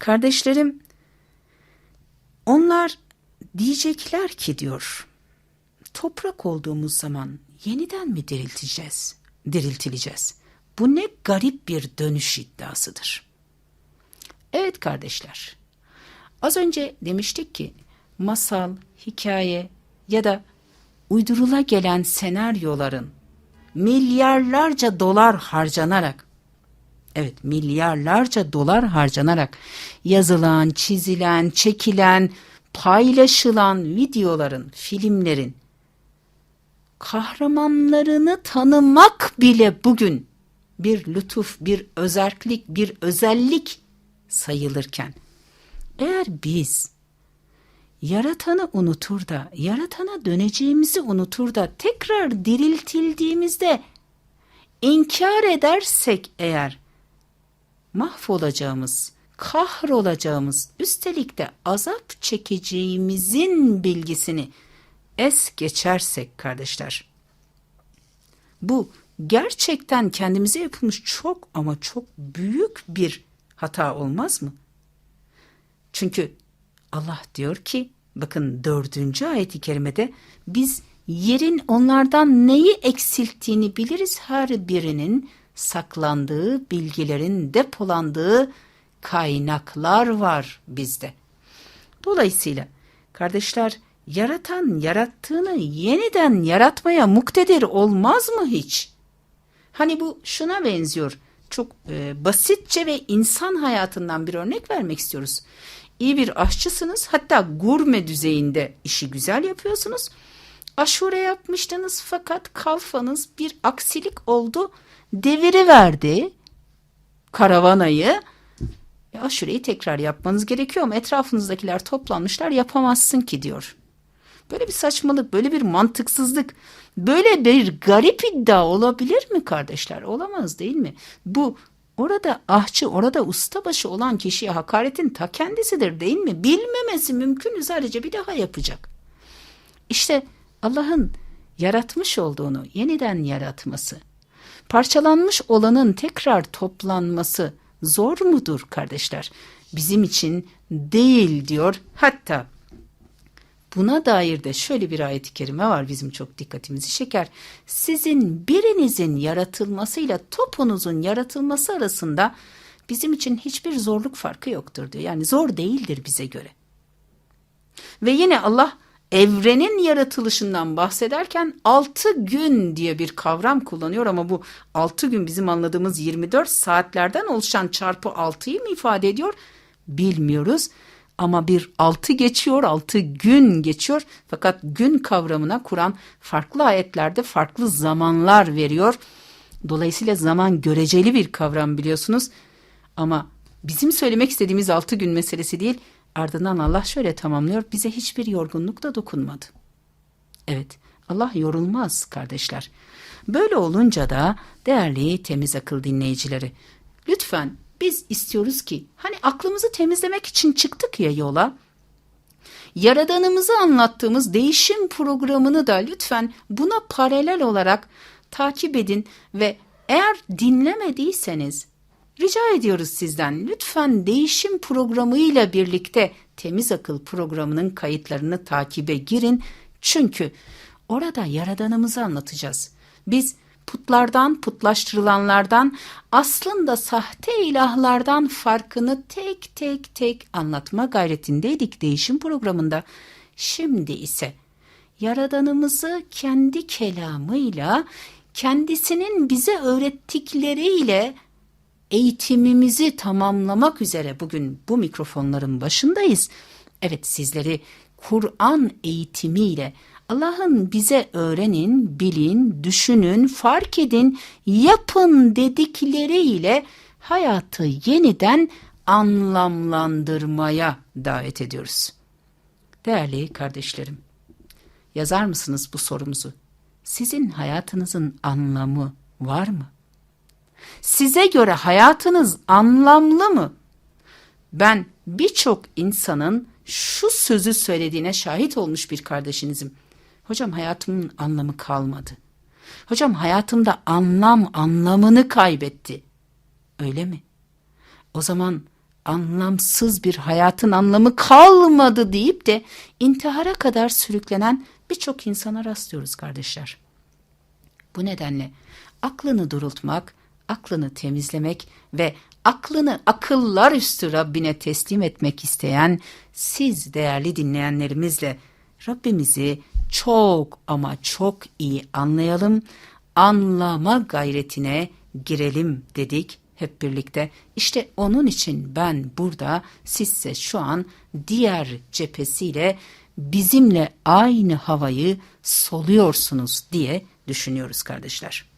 Kardeşlerim onlar diyecekler ki diyor toprak olduğumuz zaman yeniden mi dirilteceğiz? Diriltileceğiz. Bu ne garip bir dönüş iddiasıdır. Evet kardeşler. Az önce demiştik ki masal, hikaye ya da uydurula gelen senaryoların milyarlarca dolar harcanarak evet milyarlarca dolar harcanarak yazılan, çizilen, çekilen, paylaşılan videoların, filmlerin kahramanlarını tanımak bile bugün bir lütuf, bir özerklik, bir özellik sayılırken eğer biz yaratanı unutur da, yaratana döneceğimizi unutur da tekrar diriltildiğimizde inkar edersek eğer mahvolacağımız, kahrolacağımız, üstelik de azap çekeceğimizin bilgisini es geçersek kardeşler. Bu gerçekten kendimize yapılmış çok ama çok büyük bir hata olmaz mı? Çünkü Allah diyor ki bakın dördüncü ayeti kerimede biz yerin onlardan neyi eksilttiğini biliriz her birinin saklandığı bilgilerin depolandığı kaynaklar var bizde. Dolayısıyla kardeşler yaratan yarattığını yeniden yaratmaya muktedir olmaz mı hiç? Hani bu şuna benziyor. Çok e, basitçe ve insan hayatından bir örnek vermek istiyoruz. İyi bir aşçısınız hatta gurme düzeyinde işi güzel yapıyorsunuz. Aşure yapmıştınız fakat kalfanız bir aksilik oldu. Deviri verdi karavanayı. E, aşureyi tekrar yapmanız gerekiyor ama etrafınızdakiler toplanmışlar yapamazsın ki diyor. Böyle bir saçmalık, böyle bir mantıksızlık, böyle bir garip iddia olabilir mi kardeşler? Olamaz değil mi? Bu orada ahçı, orada ustabaşı olan kişiye hakaretin ta kendisidir değil mi? Bilmemesi mümkün sadece bir daha yapacak. İşte Allah'ın yaratmış olduğunu yeniden yaratması, parçalanmış olanın tekrar toplanması zor mudur kardeşler? Bizim için değil diyor. Hatta Buna dair de şöyle bir ayet-i kerime var bizim çok dikkatimizi çeker. Sizin birinizin yaratılmasıyla topunuzun yaratılması arasında bizim için hiçbir zorluk farkı yoktur diyor. Yani zor değildir bize göre. Ve yine Allah evrenin yaratılışından bahsederken 6 gün diye bir kavram kullanıyor ama bu 6 gün bizim anladığımız 24 saatlerden oluşan çarpı 6'yı mı ifade ediyor bilmiyoruz. Ama bir altı geçiyor, altı gün geçiyor. Fakat gün kavramına Kur'an farklı ayetlerde farklı zamanlar veriyor. Dolayısıyla zaman göreceli bir kavram biliyorsunuz. Ama bizim söylemek istediğimiz altı gün meselesi değil. Ardından Allah şöyle tamamlıyor. Bize hiçbir yorgunluk da dokunmadı. Evet, Allah yorulmaz kardeşler. Böyle olunca da değerli temiz akıl dinleyicileri, lütfen biz istiyoruz ki hani aklımızı temizlemek için çıktık ya yola. Yaradanımızı anlattığımız değişim programını da lütfen buna paralel olarak takip edin ve eğer dinlemediyseniz rica ediyoruz sizden lütfen değişim programıyla birlikte temiz akıl programının kayıtlarını takibe girin. Çünkü orada yaradanımızı anlatacağız. Biz putlardan, putlaştırılanlardan, aslında sahte ilahlardan farkını tek tek tek anlatma gayretindeydik değişim programında. Şimdi ise Yaradanımızı kendi kelamıyla, kendisinin bize öğrettikleriyle eğitimimizi tamamlamak üzere bugün bu mikrofonların başındayız. Evet sizleri Kur'an eğitimiyle Allah'ın bize öğrenin, bilin, düşünün, fark edin, yapın dedikleriyle hayatı yeniden anlamlandırmaya davet ediyoruz. Değerli kardeşlerim, yazar mısınız bu sorumuzu? Sizin hayatınızın anlamı var mı? Size göre hayatınız anlamlı mı? Ben birçok insanın şu sözü söylediğine şahit olmuş bir kardeşinizim. Hocam hayatımın anlamı kalmadı. Hocam hayatımda anlam anlamını kaybetti. Öyle mi? O zaman anlamsız bir hayatın anlamı kalmadı deyip de intihara kadar sürüklenen birçok insana rastlıyoruz kardeşler. Bu nedenle aklını durultmak, aklını temizlemek ve aklını akıllar üstü Rabbine teslim etmek isteyen siz değerli dinleyenlerimizle Rabbimizi çok ama çok iyi anlayalım, anlama gayretine girelim dedik hep birlikte. İşte onun için ben burada sizse şu an diğer cephesiyle bizimle aynı havayı soluyorsunuz diye düşünüyoruz kardeşler.